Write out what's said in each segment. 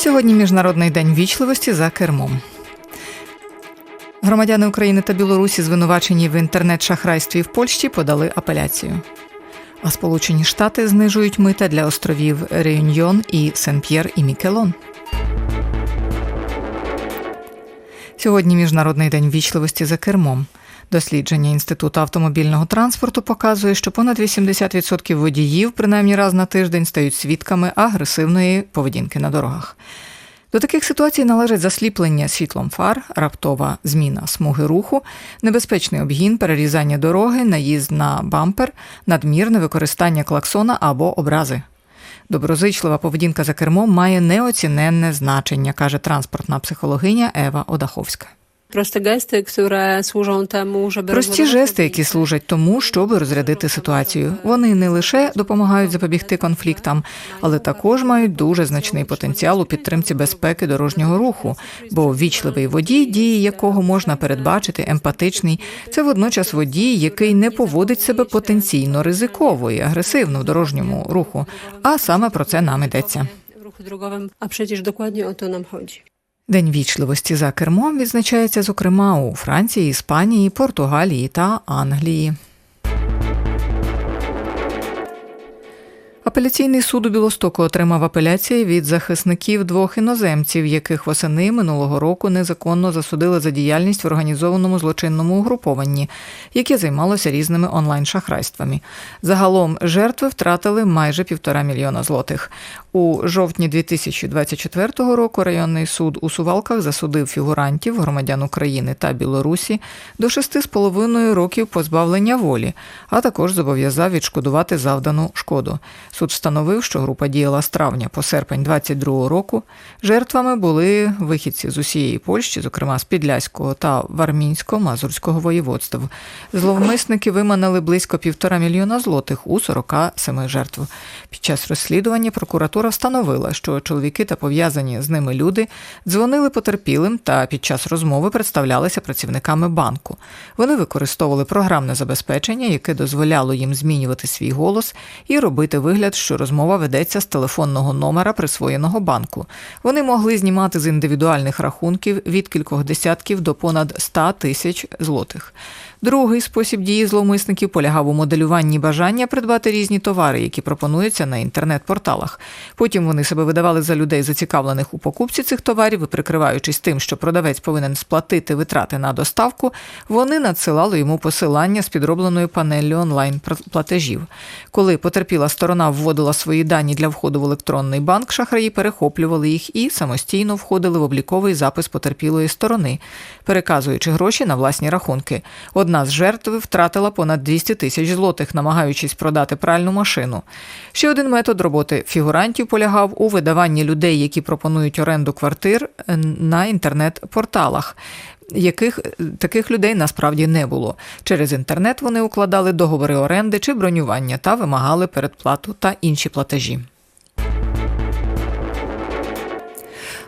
Сьогодні Міжнародний день вічливості за кермом. Громадяни України та Білорусі, звинувачені в інтернет-шахрайстві в Польщі, подали апеляцію. А Сполучені Штати знижують мита для островів Реюньйон і Сен-П'єр і Мікелон. Сьогодні Міжнародний день вічливості за кермом. Дослідження Інституту автомобільного транспорту показує, що понад 80% водіїв, принаймні раз на тиждень, стають свідками агресивної поведінки на дорогах. До таких ситуацій належать засліплення світлом фар, раптова зміна смуги руху, небезпечний обгін, перерізання дороги, наїзд на бампер, надмірне використання клаксона або образи. Доброзичлива поведінка за кермом має неоціненне значення, каже транспортна психологиня Ева Одаховська. Прості жести, які служать тому, щоб розрядити ситуацію. Вони не лише допомагають запобігти конфліктам, але також мають дуже значний потенціал у підтримці безпеки дорожнього руху. Бо вічливий водій, дії якого можна передбачити, емпатичний, це водночас водій, який не поводить себе потенційно ризиково і агресивно в дорожньому руху. А саме про це нам йдеться. ruchu drogowym, a przecież dokładnie o to nam chodzi. День вічливості за кермом відзначається зокрема у Франції, Іспанії, Португалії та Англії. Апеляційний суд у Білостоку отримав апеляції від захисників двох іноземців, яких восени минулого року незаконно засудили за діяльність в організованому злочинному угрупованні, яке займалося різними онлайн-шахрайствами. Загалом жертви втратили майже півтора мільйона злотих. У жовтні 2024 року районний суд у Сувалках засудив фігурантів, громадян України та Білорусі до шести з половиною років позбавлення волі, а також зобов'язав відшкодувати завдану шкоду. Суд встановив, що група діяла з травня по серпень 2022 року. Жертвами були вихідці з усієї Польщі, зокрема з Підляського та Вармінсько-Мазурського воєводств. Зловмисники виманили близько півтора мільйона злотих у 47 жертв. Під час розслідування прокуратура встановила, що чоловіки та пов'язані з ними люди дзвонили потерпілим та під час розмови представлялися працівниками банку. Вони використовували програмне забезпечення, яке дозволяло їм змінювати свій голос і робити вигляд, що розмова ведеться з телефонного номера присвоєного банку. Вони могли знімати з індивідуальних рахунків від кількох десятків до понад 100 тисяч злотих. Другий спосіб дії зловмисників полягав у моделюванні бажання придбати різні товари, які пропонуються на інтернет-порталах. Потім вони себе видавали за людей, зацікавлених у покупці цих товарів, і прикриваючись тим, що продавець повинен сплатити витрати на доставку, вони надсилали йому посилання з підробленою панеллю онлайн платежів. Коли потерпіла сторона вводила свої дані для входу в електронний банк, шахраї перехоплювали їх і самостійно входили в обліковий запис потерпілої сторони, переказуючи гроші на власні рахунки. Одна з жертв втратила понад 200 тисяч злотих, намагаючись продати пральну машину. Ще один метод роботи фігурантів полягав у видаванні людей, які пропонують оренду квартир е, на інтернет-порталах. Яких таких людей насправді не було. Через інтернет вони укладали договори оренди чи бронювання та вимагали передплату та інші платежі.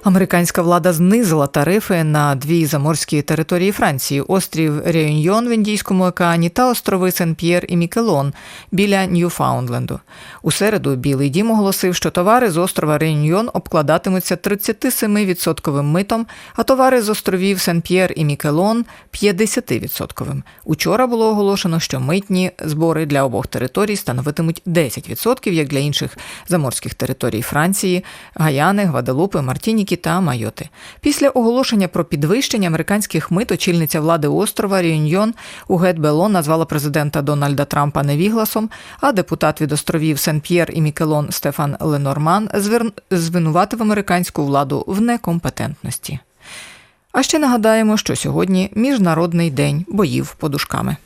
Американська влада знизила тарифи на дві заморські території Франції: острів Реюньйон в Індійському океані та острови Сен-П'єр і Мікелон біля Ньюфаундленду. У середу Білий Дім оголосив, що товари з острова Реюньйон обкладатимуться 37% митом, а товари з островів Сен-П'єр і Мікелон 50%. Учора було оголошено, що митні збори для обох територій становитимуть 10%, як для інших заморських територій Франції, Гаяни, Гваделупи, Мартініки та Майоти. Після оголошення про підвищення американських мит очільниця влади острова Рюньйон Угет Бело назвала президента Дональда Трампа невігласом, а депутат від островів Сен-П'єр і Мікелон Стефан Ленорман звинуватив американську владу в некомпетентності. А ще нагадаємо, що сьогодні Міжнародний день боїв подушками.